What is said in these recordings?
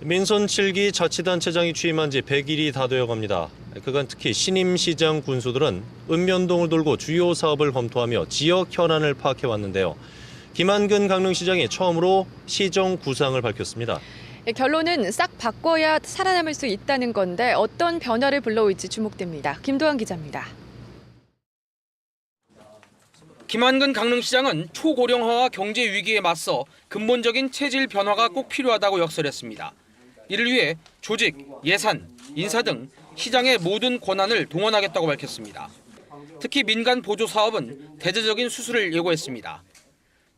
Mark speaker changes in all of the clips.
Speaker 1: 민선 7기 자치단체장이 취임한 지 100일이 다 되어 갑니다. 그간 특히 신임 시장 군수들은 읍면동을 돌고 주요 사업을 검토하며 지역 현안을 파악해 왔는데요. 김한근 강릉시장이 처음으로 시정 구상을 밝혔습니다.
Speaker 2: 예, 결론은 싹 바꿔야 살아남을 수 있다는 건데 어떤 변화를 불러올지 주목됩니다. 김도환 기자입니다.
Speaker 3: 김한근 강릉시장은 초고령화와 경제 위기에 맞서 근본적인 체질 변화가 꼭 필요하다고 역설했습니다. 이를 위해 조직, 예산, 인사 등 시장의 모든 권한을 동원하겠다고 밝혔습니다. 특히 민간 보조 사업은 대대적인 수술을 예고했습니다.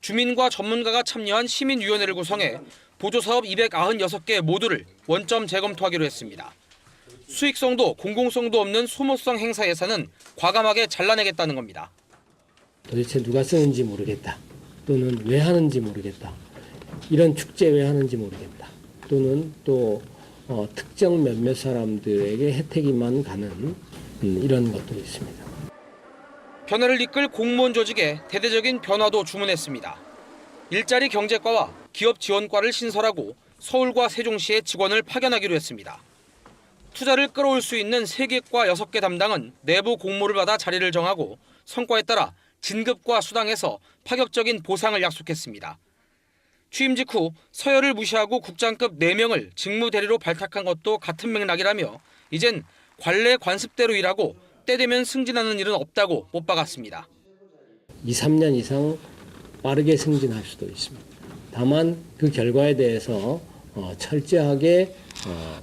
Speaker 3: 주민과 전문가가 참여한 시민위원회를 구성해 보조 사업 296개 모두를 원점 재검토하기로 했습니다. 수익성도 공공성도 없는 소모성 행사 예산은 과감하게 잘라내겠다는 겁니다.
Speaker 4: 도대체 누가 쓰는지 모르겠다. 또는 왜 하는지 모르겠다. 이런 축제 왜 하는지 모르겠다. 또는 또 어, 특정 몇몇 사람들에게 혜택이만 가는 음, 이런 것도 있습니다.
Speaker 3: 변화를 이끌 공무원 조직에 대대적인 변화도 주문했습니다. 일자리 경제과와 기업 지원과를 신설하고 서울과 세종시에 직원을 파견하기로 했습니다. 투자를 끌어올 수 있는 3개과 6개 담당은 내부 공모를 받아 자리를 정하고 성과에 따라 진급과 수당에서 파격적인 보상을 약속했습니다. 취임 직후 서열을 무시하고 국장급 4명을 직무 대리로 발탁한 것도 같은 맥락이라며 이젠 관례 관습대로 일하고 때 되면 승진하는 일은 없다고 못 박았습니다.
Speaker 4: 2, 3년 이상 빠르게 승진할 수도 있습니다. 다만 그 결과에 대해서 어, 철저하게 어,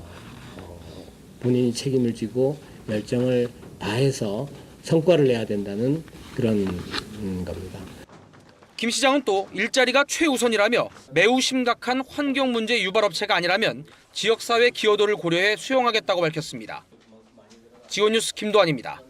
Speaker 4: 어, 본인이 책임을 지고 열정을 다해서 성과를 내야 된다는 그런 음, 겁니다.
Speaker 3: 김 시장은 또 일자리가 최우선이라며 매우 심각한 환경 문제 유발 업체가 아니라면 지역사회 기여도를 고려해 수용하겠다고 밝혔습니다. 지원뉴스 김도환입니다.